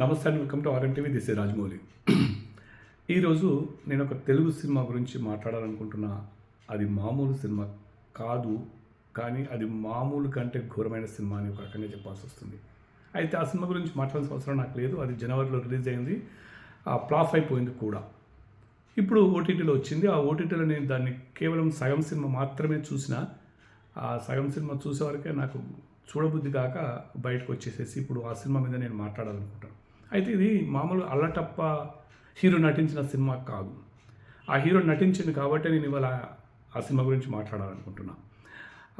నమస్తే and welcome to RM TV this Rajamouli. ఈరోజు నేను ఒక తెలుగు సినిమా గురించి మాట్లాడాలనుకుంటున్నా. అది మామూలు సినిమా కాదు కానీ అది మామూలు కంటే ఘోరమైన సినిమా అని ఒక రకంగా చెప్పాల్సి వస్తుంది. అయితే ఆ సినిమా గురించి మాట్లాడాల్సిన అవసరం నాకు లేదు. అది జనవరిలో రిలీజ్ అయింది. ఆ ఫ్లాప్ అయిపోయింది కూడా. ఇప్పుడు ఓటీటీలో వచ్చింది. ఆ ఓటీటీలో నేను దాన్ని కేవలం సగం సినిమా మాత్రమే చూసిన. ఆ సగం సినిమా చూసే వరకే నాకు చూడబుద్ధి కాక బయటకు వచ్చేసేసి ఇప్పుడు ఆ సినిమా మీద నేను మాట్లాడాలనుకుంటాను అయితే ఇది మామూలు అల్లటప్ప హీరో నటించిన సినిమా కాదు. ఆ హీరో నటించింది కాబట్టి నేను ఇవాళ ఆ సినిమా గురించి మాట్లాడాలనుకుంటున్నా.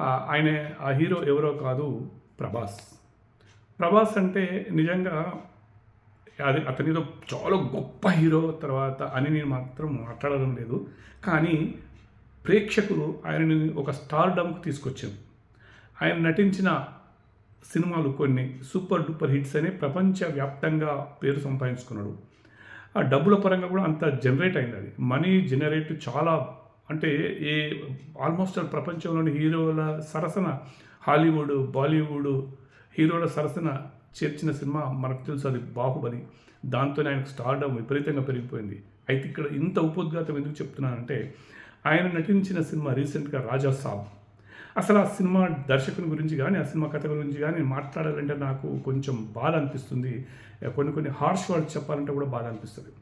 ఆయన ఆ హీరో ఎవరో కాదు ప్రభాస్. ప్రభాస్ అంటే నిజంగా అది అతనితో చాలా గొప్ప హీరో తర్వాత అని నేను మాత్రం మాట్లాడడం లేదు. కానీ ప్రేక్షకులు ఆయనని ఒక స్టార్ డమ్కి తీసుకొచ్చారు. ఆయన నటించిన సినిమాలు కొన్ని సూపర్ డూపర్ హిట్స్ అని ప్రపంచవ్యాప్తంగా పేరు సంపాదించుకున్నాడు. ఆ డబ్బుల పరంగా కూడా అంత జనరేట్ అయింది అది. మనీ జనరేట్ చాలా అంటే ఏ ఆల్మోస్ట్ ప్రపంచంలోని హీరోల సరసన హాలీవుడ్ బాలీవుడ్ హీరోల సరసన చేర్చిన సినిమా మనకు తెలుసు అది బాహుబలి. దాంతోనే ఆయనకు స్టార్డమ్ విపరీతంగా పెరిగిపోయింది. అయితే ఇక్కడ ఇంత ఉపోద్ఘాతం ఎందుకు చెప్తున్నానంటే ఆయన నటించిన సినిమా రీసెంట్గా రాజా సాబ్. అసలు ఆ సినిమా దర్శకుని గురించి కానీ ఆ సినిమా కథ గురించి కానీ మాట్లాడాలంటే నాకు కొంచెం బాధ అనిపిస్తుంది. కొన్ని కొన్ని హార్ష్ వర్డ్స్ చెప్పాలంటే కూడా బాధ అనిపిస్తుంది.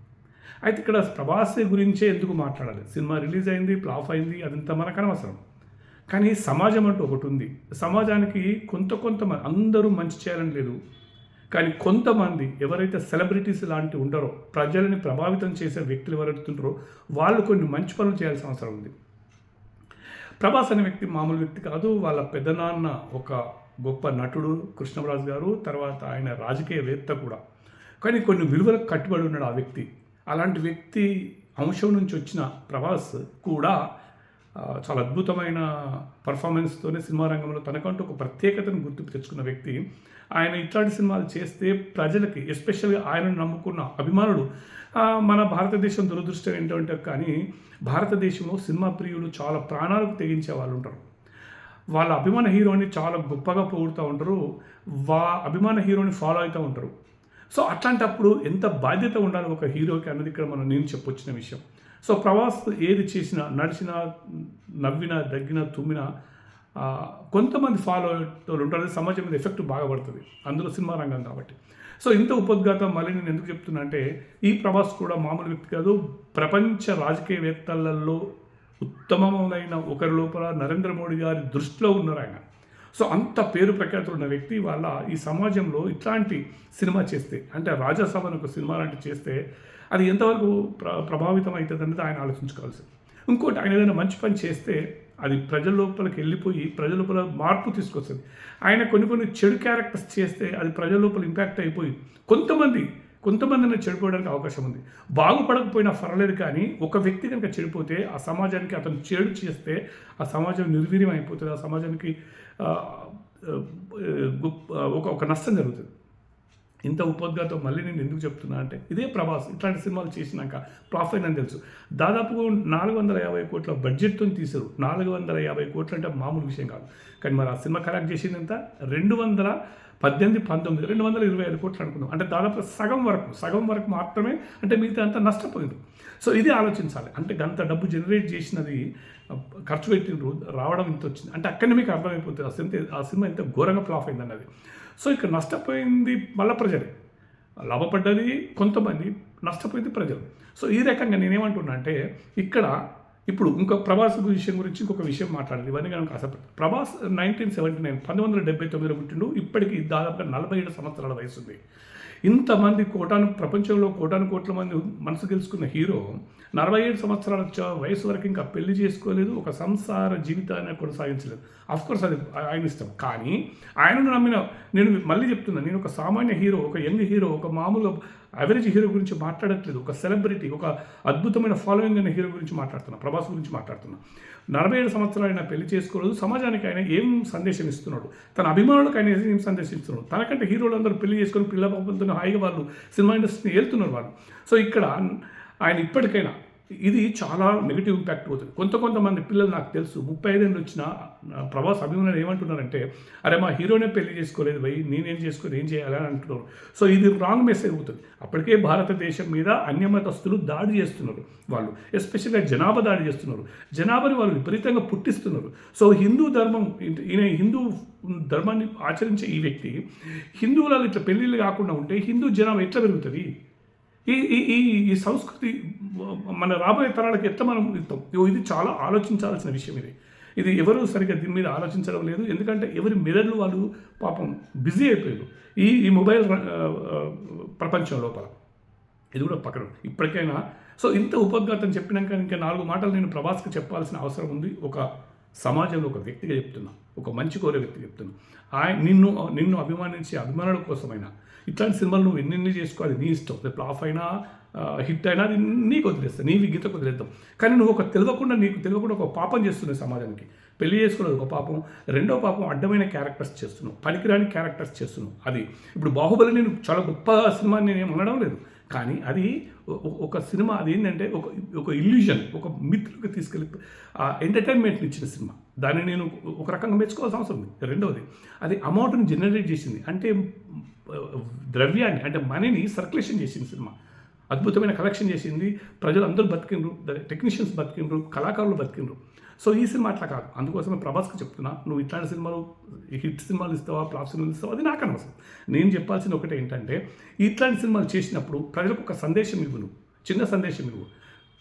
అయితే ఇక్కడ ప్రభాస్ గురించే ఎందుకు మాట్లాడాలి? సినిమా రిలీజ్ అయింది ఫ్లాప్ అయింది అదంతా మనకు అనవసరం. కానీ సమాజం అంటూ ఒకటి ఉంది. సమాజానికి కొంత కొంతమంది అందరూ మంచి చేయాలని లేదు. కానీ కొంతమంది ఎవరైతే సెలబ్రిటీస్ లాంటి ఉంటారో ప్రజలని ప్రభావితం చేసే వ్యక్తులు ఎవరైతే వాళ్ళు కొన్ని మంచి పనులు చేయాల్సిన అవసరం ఉంది. ప్రభాస్ అనే వ్యక్తి మామూలు వ్యక్తి కాదు. వాళ్ళ పెద్దనాన్న ఒక గొప్ప నటుడు కృష్ణరాజు గారు తర్వాత ఆయన రాజకీయవేత్త కూడా. కానీ కొన్ని విలువలకు కట్టుబడి ఉన్నాడు ఆ వ్యక్తి. అలాంటి వ్యక్తి అంశం నుంచి వచ్చిన ప్రభాస్ కూడా చాలా అద్భుతమైన పర్ఫార్మెన్స్తోనే సినిమా రంగంలో తనకంటూ ఒక ప్రత్యేకతను గుర్తింపు తెచ్చుకున్న వ్యక్తి. ఆయన ఇట్లాంటి సినిమాలు చేస్తే ప్రజలకి ఎస్పెషల్గా ఆయనను నమ్ముకున్న అభిమానులు మన భారతదేశం దురదృష్టం ఏంటంటే కానీ భారతదేశంలో సినిమా ప్రియులు చాలా ప్రాణాలకు తెగించే వాళ్ళు ఉంటారు. వాళ్ళ అభిమాన హీరోని చాలా గొప్పగా పొగుడుతూ ఉంటారు. వా అభిమాన హీరోని ఫాలో అవుతూ ఉంటారు. సో అట్లాంటప్పుడు ఎంత బాధ్యత ఉండాలి ఒక హీరోకి అన్నది ఇక్కడ మనం నేను చెప్పొచ్చిన విషయం. సో ప్రవాస్ ఏది చేసినా నడిచినా నవ్వినా దగ్గినా తుమ్మినా కొంతమంది ఫాలో అయ్యేటోళ్ళు ఉంటారు. సమాజం మీద ఎఫెక్ట్ బాగా పడుతుంది. అందులో సినిమా రంగం కాబట్టి. సో ఇంత ఉపద్ఘాతం మళ్ళీ నేను ఎందుకు చెప్తున్నా అంటే ఈ ప్రభాస్ కూడా మామూలు వ్యక్తి కాదు. ప్రపంచ రాజకీయవేత్తలలో ఉత్తమమైన ఒకరి లోపల నరేంద్ర మోడీ గారి దృష్టిలో ఉన్నారు ఆయన. సో అంత పేరు ప్రఖ్యాతులు ఉన్న వ్యక్తి వాళ్ళ ఈ సమాజంలో ఇట్లాంటి సినిమా చేస్తే అంటే రాజాసభను ఒక సినిమా లాంటి చేస్తే అది ఎంతవరకు ప్ర ప్రభావితం అవుతుంది అనేది ఆయన ఆలోచించుకోవాల్సి. ఇంకోటి ఆయన ఏదైనా మంచి పని చేస్తే అది ప్రజల లోపలికి వెళ్ళిపోయి ప్రజల లోపల మార్పు తీసుకొస్తుంది. ఆయన కొన్ని కొన్ని చెడు క్యారెక్టర్స్ చేస్తే అది ప్రజల లోపల ఇంపాక్ట్ అయిపోయి కొంతమంది కొంతమందిని చెడిపోవడానికి అవకాశం ఉంది. బాగుపడకపోయినా పర్లేదు కానీ ఒక వ్యక్తి కనుక చెడిపోతే ఆ సమాజానికి అతను చేడు చేస్తే ఆ సమాజం నిర్వీర్యం అయిపోతుంది. ఆ సమాజానికి ఒక ఒక నష్టం జరుగుతుంది. ఇంత ఉపోద్ఘాతం మళ్ళీ నేను ఎందుకు చెప్తున్నా అంటే ఇదే ప్రభాస్ ఇట్లాంటి సినిమాలు చేసినాక ప్రాఫిట్ అని తెలుసు. దాదాపు నాలుగు వందల యాభై కోట్ల బడ్జెట్తో తీశారు. నాలుగు వందల యాభై కోట్లు అంటే మామూలు విషయం కాదు. కానీ మరి ఆ సినిమా కలెక్ట్ చేసింది ఎంత? రెండు వందల పద్దెనిమిది పంతొమ్మిది రెండు వందల ఇరవై ఐదు కోట్లు అనుకున్నాం అంటే దాదాపు సగం వరకు సగం వరకు మాత్రమే అంటే మిగతా అంతా నష్టపోయింది. సో ఇది ఆలోచించాలి. అంటే గంత డబ్బు జనరేట్ చేసినది ఖర్చు పెట్టిన రావడం ఇంత వచ్చింది. అంటే అక్కడనే మీకు అర్థమైపోతుంది. ఆ సినిమా ఆ సినిమా ఎంత ఘోరంగా ఫ్లాప్ అయింది అన్నది సో ఇక్కడ నష్టపోయింది మళ్ళీ ప్రజలే. లాభపడ్డది కొంతమంది నష్టపోయింది ప్రజలు. సో ఈ రకంగా నేనేమంటున్నా అంటే ఇక్కడ ఇప్పుడు ఇంకొక ప్రభాస్ విషయం గురించి ఇంకొక విషయం మాట్లాడాలి. ఇవన్నీ కనుక ఆసక్తి ప్రభాస్ నైన్టీన్ సెవెంటీ నైన్ పంతొమ్మిది వందల డెబ్బై తొమ్మిదిలో పుట్టిండు. ఇప్పటికి దాదాపుగా నలభై ఏడు సంవత్సరాల వయసు ఉంది ఇంతమంది కోటాను ప్రపంచంలో కోటాను కోట్ల మంది మనసు గెలుచుకున్న హీరో నలభై ఏడు సంవత్సరాల చ- వయసు వరకు ఇంకా పెళ్ళి చేసుకోలేదు ఒక సంసార జీవితాన్ని కొనసాగించలేదు అఫ్కోర్స్ అది ఆయన ఇష్టం. కానీ ఆయనను నమ్మిన నేను మళ్ళీ చెప్తున్నా నేను ఒక సామాన్య హీరో ఒక యంగ్ హీరో ఒక మామూలు అవరేజ్ హీరో గురించి మాట్లాడట్లేదు ఒక సెలబ్రిటీ ఒక అద్భుతమైన ఫాలోయింగ్ అనే హీరో గురించి మాట్లాడుతున్నా ప్రభాస్ గురించి మాట్లాడుతున్నా. నలభై ఏడు సంవత్సరాలు ఆయన పెళ్ళి చేసుకోలేదు సమాజానికి ఆయన ఏం సందేశం ఇస్తున్నాడు? తన అభిమానులకు ఆయన ఏం సందేశం ఇస్తున్నాడు? తనకంటే హీరోలు అందరూ పెళ్ళి చేసుకొని పిల్ల పాపలతో హాయిగా వాళ్ళు సినిమా ఇండస్ట్రీని వెళ్తున్నారు వాళ్ళు. సో ఇక్కడ ఆయన ఇప్పటికైనా ఇది చాలా నెగిటివ్ ఇంపాక్ట్ అవుతుంది కొంత కొంతమంది పిల్లలు నాకు తెలుసు ముప్పై ఐదేళ్ళు వచ్చిన ప్రభాస్ అభిమానులు ఏమంటున్నారంటే అరే మా హీరోనే పెళ్ళి చేసుకోలేదు భయ్ నేనేం చేసుకోలేదు ఏం చేయాలి అని అంటున్నారు. సో ఇది రాంగ్ మెసేజ్ అవుతుంది అప్పటికే భారతదేశం మీద అన్యమతస్తులు దాడి చేస్తున్నారు వాళ్ళు. ఎస్పెషల్గా జనాభా దాడి చేస్తున్నారు. జనాభాని వాళ్ళు విపరీతంగా పుట్టిస్తున్నారు. సో హిందూ ధర్మం ఈయన హిందూ ధర్మాన్ని ఆచరించే ఈ వ్యక్తి హిందువులలో ఇట్లా పెళ్ళిళ్ళు కాకుండా ఉంటే హిందూ జనాభా ఎట్లా పెరుగుతుంది? ఈ ఈ ఈ ఈ సంస్కృతి మన రాబోయే తరాలకు ఎట్లా మనం ఇస్తాం ఇది చాలా ఆలోచించాల్సిన విషయం ఇది. ఇది ఎవరు సరిగ్గా దీని మీద ఆలోచించడం లేదు. ఎందుకంటే ఎవరి మిర్రర్లు వాళ్ళు పాపం బిజీ అయిపోయారు. ఈ ఈ మొబైల్ ప్రపంచం లోపల. ఇది కూడా పక్కన ఇప్పటికైనా సో ఇంత ఉపద్ఘాతం చెప్పినాక ఇంకా నాలుగు మాటలు నేను ప్రభాస్కి చెప్పాల్సిన అవసరం ఉంది. ఒక సమాజంలో ఒక వ్యక్తిగా చెప్తున్నాను ఒక మంచి కోరే వ్యక్తి చెప్తాను ఆయన నిన్ను నిన్ను అభిమానించే అభిమానుల కోసమైనా ఇట్లాంటి సినిమాలు నువ్వు ఎన్నెన్ని చేసుకో అది నీ ఇష్టం. రేపు ఫ్లాప్ అయినా హిట్ అయినా అది నీకు వదిలేస్తాను నీ గీతకు వదిలేద్దాం. కానీ నువ్వు ఒక తెలియకుండా నీకు తెలియకుండా ఒక పాపం చేస్తున్నావు సమాజానికి పెళ్ళి చేసుకున్నది ఒక పాపం రెండో పాపం అడ్డమైన క్యారెక్టర్స్ చేస్తున్నావు పనికిరాని క్యారెక్టర్స్ చేస్తున్నావు. అది ఇప్పుడు బాహుబలి నేను చాలా గొప్ప సినిమా నేను ఏం అనడం లేదు. కానీ అది ఒక సినిమా అది ఏంటంటే ఒక ఒక ఇల్యూజన్ ఒక మిత్రులకు తీసుకెళ్ళి ఎంటర్టైన్మెంట్ని ఇచ్చిన సినిమా. దాన్ని నేను ఒక రకంగా మెచ్చుకోవాల్సిన అవసరం ఉంది. రెండవది అది అమౌంట్ని జనరేట్ చేసింది. అంటే ద్రవ్యాన్ని అంటే మనీని సర్క్యులేషన్ చేసింది సినిమా. అద్భుతమైన కలెక్షన్ చేసింది. ప్రజలు అందరూ బతికిండ్రు టెక్నీషియన్స్ బతికిండ్రు. కళాకారులు బతికిండ్రు. సో ఈ సినిమా అట్లా కాదు. అందుకోసమే ప్రభాస్కి చెప్తున్నా నువ్వు ఇట్లాంటి సినిమాలు హిట్ సినిమాలు ఇస్తావా ఫ్లాప్ సినిమాలు ఇస్తావా? అది నాకు అనవసరం. నేను చెప్పాల్సిన ఒకటి ఏంటంటే ఇట్లాంటి సినిమాలు చేసినప్పుడు ప్రజలకు ఒక సందేశం ఇవ్వు నువ్వు. చిన్న సందేశం ఇవ్వు.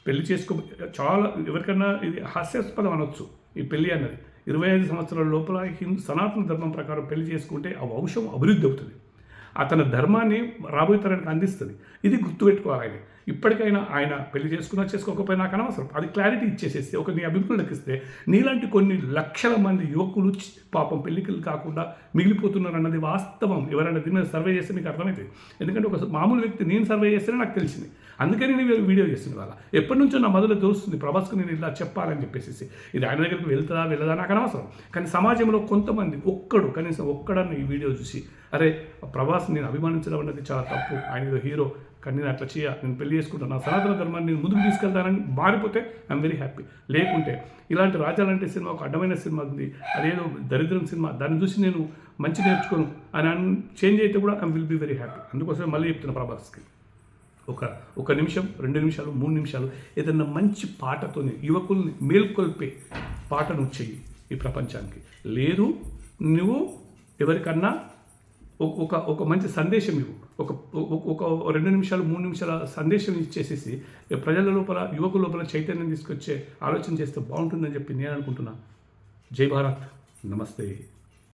పెళ్ళి చేసుకో చాలా ఎవరికన్నా ఇది హాస్యాస్పదం అనొచ్చు. ఈ పెళ్ళి అన్నది. ఇరవై ఐదు సంవత్సరాల లోపల హిందూ సనాతన ధర్మం ప్రకారం పెళ్ళి చేసుకుంటే ఆ వంశం అభివృద్ధి అవుతుంది. అతని ధర్మాన్ని రాబోయే తరానికి అందిస్తుంది. ఇది గుర్తుపెట్టుకోవాలి ఆయన. ఇప్పటికైనా ఆయన పెళ్ళి చేసుకున్నా చేసుకోకపోయినా నాకు అనవసరం. అది క్లారిటీ ఇచ్చేసేస్తే ఒక నీ అభిప్రాయం లెక్కిస్తే నీలాంటి కొన్ని లక్షల మంది యువకులు పాపం పెళ్ళికలు కాకుండా మిగిలిపోతున్నారు అన్నది వాస్తవం. ఎవరైనా దీని మీద సర్వే చేస్తే మీకు అర్థమవుతుంది ఎందుకంటే ఒక మామూలు వ్యక్తి నేను సర్వే చేస్తేనే నాకు తెలిసింది. అందుకని నేను వీడియో చేస్తుంది వాళ్ళ. ఎప్పటి నుంచో నా మొదలు తెలుస్తుంది ప్రభాస్కు నేను ఇలా చెప్పాలని చెప్పేసి ఇది ఆయన దగ్గరికి వెళ్తుందా వెళ్ళదా నాకు అనవసరం. కానీ సమాజంలో కొంతమంది ఒక్కడు కనీసం ఒక్కడన్న ఈ వీడియో చూసి అరే ప్రభాస్ నేను అభిమానించడం అన్నది చాలా తప్పు. ఆయన ఏదో హీరో. కానీ నేను అట్లా చేయ నేను పెళ్ళి చేసుకుంటాను. నా సనాతన ధర్మాన్ని నేను ముందుకు తీసుకెళ్తానని మారిపోతే ఐఎమ్ వెరీ హ్యాపీ లేకుంటే ఇలాంటి రాజాలంటే సినిమా ఒక అడ్డమైన సినిమా ఉంది. అదేదో దరిద్రం సినిమా. దాన్ని చూసి నేను మంచి నేర్చుకోను. అని చేంజ్ అయితే కూడా I will be very happy అందుకోసమే మళ్ళీ చెప్తున్నా ప్రభాస్కి. ఒక ఒక నిమిషం రెండు నిమిషాలు మూడు నిమిషాలు ఏదన్నా మంచి పాటతో యువకుల్ని మేల్కొల్పే పాటను చెయ్యి ఈ ప్రపంచానికి. లేదు నువ్వు ఎవరికన్నా ఒక- ఒక ఒక మంచి సందేశం ఇవ్వు. ఒక ఒక- ఒక రెండు నిమిషాలు మూడు నిమిషాల సందేశం ఇచ్చేసేసి ప్రజల లోపల యువకుల లోపల చైతన్యం తీసుకొచ్చే ఆలోచన చేస్తే బాగుంటుందని చెప్పి నేను అనుకుంటున్నా. జై భారత్. నమస్తే.